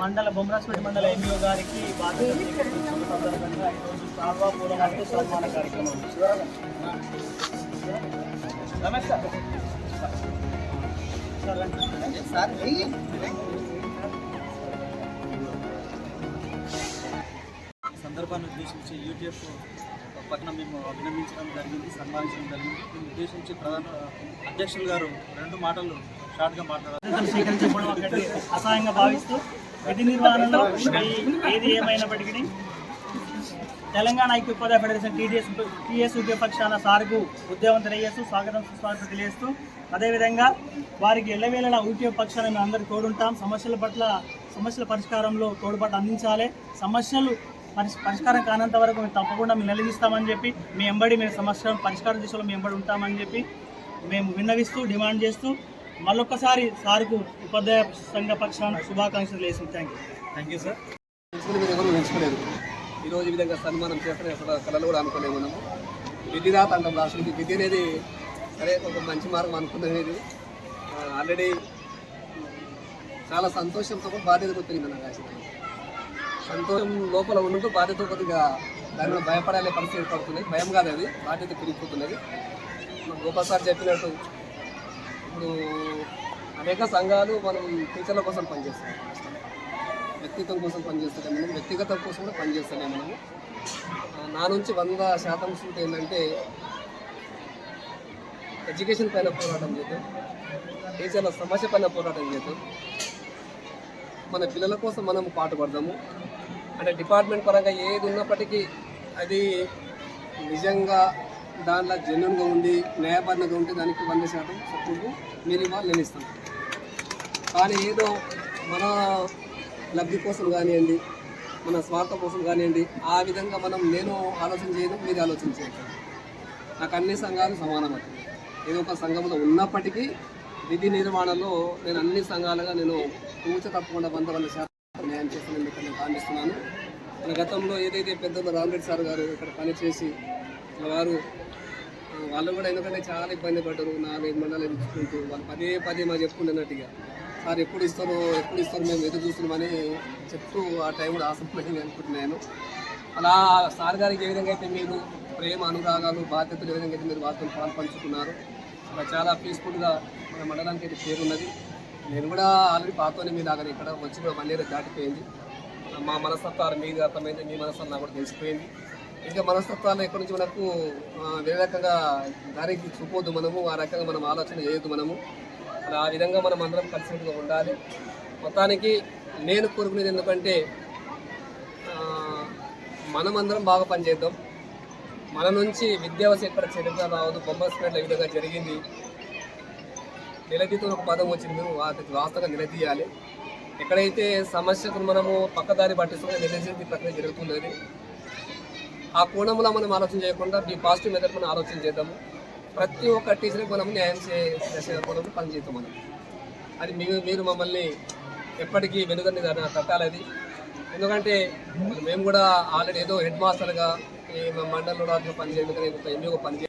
మండల బొమ్మరాజపేట మండల ఎంఈఓ గారికి సందర్భంగా ఈరోజు సన్మాన కార్యక్రమం రమేష్ సార్ సార్ సందర్భాన్ని ఉద్దేశించి యూటీఎఫ్ పక్కన మేము అభినందించడం జరిగింది సన్మానించడం జరిగింది. దీన్ని ఉద్దేశించి ప్రధాన అధ్యక్షులు గారు రెండు మాటలు షార్ట్గా మాట్లాడారు అసహాయంగా భావిస్తూ విధి నిర్వహణలో ఏది ఏమైనప్పటికీ తెలంగాణ ఐక్య ఉపాధ్యాయ ఫెడరేషన్ టీడీఎస్ టీఎస్ పక్షాన సార్కు ఉద్యోగం తెలియజేస్తూ స్వాగతం సుస్వాగతం తెలియజేస్తూ అదేవిధంగా వారికి ఎల్లవేళలా ఊటీఎఫ్ పక్షాన మేము అందరూ తోడుంటాం. సమస్యల పట్ల సమస్యల పరిష్కారంలో తోడ్పాటు అందించాలి. సమస్యలు పరిష్ పరిష్కారం కానంత వరకు మేము తప్పకుండా మేము నిలదీస్తామని చెప్పి మీ ఎంబడి మేము సమస్య పరిష్కారం దిశలో మేము ఎంబడి ఉంటామని చెప్పి మేము విన్నవిస్తూ డిమాండ్ చేస్తూ మళ్ళొక్కసారి సార్కు ఉపాధ్యాయ సంఘ పక్షాన శుభాకాంక్షలు వేసింది thank you thank you sir తెలుసుకుని మీరు ఎవరు ఎంచుకోలేదు ఈరోజు ఈ విధంగా సన్మానం చేస్తే అసలు కళలు కూడా అనుకోలేము మనము విధి రాత అంటాం రాష్ట్రానికి విధి అనేది సరే ఒక మంచి మార్గం అనుకున్నది ఆల్రెడీ చాలా సంతోషంతో కూడా బాధ్యత కొద్దిగా నాకు యాక్చువల్గా సంతోషం లోపల ఉన్నట్టు బాధ్యత కొద్దిగా దానిలో భయపడాలే పరిస్థితి పడుతుంది భయం కాదు అది. బాధ్యత పెరిగిపోతున్నది. గోపాల్ సార్ చెప్పినట్టు ఇప్పుడు అనేక సంఘాలు మనం టీచర్ల కోసం పనిచేస్తాం వ్యక్తిత్వం కోసం పనిచేస్తాం మనం వ్యక్తిగతం కోసం కూడా పనిచేస్తానే మనము నా నుంచి వంద శాతం సూట్ ఏంటంటే ఎడ్యుకేషన్ పైన పోరాటం చేద్దాం టీచర్ల సమస్య పైన పోరాటం చేద్దాం. మన పిల్లల కోసం మనం పాటుపడదాము అంటే డిపార్ట్మెంట్ పరంగా ఏది ఉన్నప్పటికీ అది నిజంగా దాంట్లో జెన్యున్గా ఉండి న్యాయపరంగా ఉంటే దానికి వంద శాతం సపోర్టు మీరు ఇవ్వాలి నేను ఇస్తాను. కానీ ఏదో మన లబ్ధి కోసం కానివ్వండి మన స్వార్థం కోసం కానివ్వండి ఆ విధంగా మనం నేను ఆలోచన చేయడం మీరు ఆలోచన చేయడం నాకు అన్ని సంఘాలు సమానమవుతుంది ఏదో ఒక సంఘంలో ఉన్నప్పటికీ విధి నిర్మాణంలో నేను అన్ని సంఘాలుగా నేను తూచ తప్పకుండా వంద వంద శాతం న్యాయం చేస్తానని ఇక్కడ నేను భావిస్తున్నాను. మన గతంలో ఏదైతే పెద్దలు రామరెడ్డి సార్ గారు ఇక్కడ పనిచేసి వారు వాళ్ళు కూడా ఎందుకంటే చాలా ఇబ్బంది పడ్డారు నాలుగైదు మండలాలు ఇచ్చుకుంటూ. వాళ్ళు పదే పదే మా చెప్పుకుంటున్నట్టుగా సార్ ఎప్పుడు ఇస్తారో ఎప్పుడు ఇస్తారో మేము ఎదురు చూస్తున్నామని చెప్తూ ఆ టైం కూడా ఆసక్తి అనుకుంటున్నాను అలా సార్ గారికి ఏ విధంగా అయితే మీరు ప్రేమ అనురాగాలు బాధ్యతలు ఏ విధంగా అయితే మీరు వారితో పాలు పంచుకున్నారు అలా చాలా పీస్ఫుల్గా మన మండలానికి అయితే పేరున్నది నేను కూడా ఆల్రెడీ పాతోనే మీ లాగా ఇక్కడ వచ్చి కూడా వన్ ఇయర్ దాటిపోయింది. మా మనస్తత్వాలు మీకు అర్థమైంది మీ మనస్తత్వం నాకు కూడా తెలిసిపోయింది. ఇంకా మనస్తత్వాలు ఎక్కడి నుంచి మనకు వేరే రకంగా దారికి చూపోద్దు మనము ఆ రకంగా మనం ఆలోచన చేయొద్దు మనము. ఆ విధంగా మనం అందరం కలిసినట్టుగా ఉండాలి. మొత్తానికి నేను కోరుకునేది ఎందుకంటే మనమందరం బాగా పనిచేద్దాం. మన నుంచి విద్యావస ఎక్కడ చెడుగా రావద్దు. బొమ్మస్పేటలో ఈ విధంగా జరిగింది. నిలదీతో ఒక పదం వచ్చింది. మేము వాస్తవంగా నిలదీయాలి. ఎక్కడైతే సమస్యకు మనము పక్కదారి పట్టిస్తున్న నిలదీసే ప్రక్రియ జరుగుతున్నది. ఆ కోణంలో మనం ఆలోచన చేయకుండా మీ పాజిటివ్ మెథడ్ మనం ఆలోచన చేద్దాము. ప్రతి ఒక్క టీచర్కి మనం న్యాయం చేసే కోణంలో పనిచేద్దాం మనం. అది మీరు మీరు మమ్మల్ని ఎప్పటికీ వెనుకని కట్టాలి అది. ఎందుకంటే మేము కూడా ఆల్రెడీ ఏదో హెడ్ మాస్టర్గా ఈ మండలంలో అట్లా పనిచేయడం ఎంఈఓ పనిచేయాలి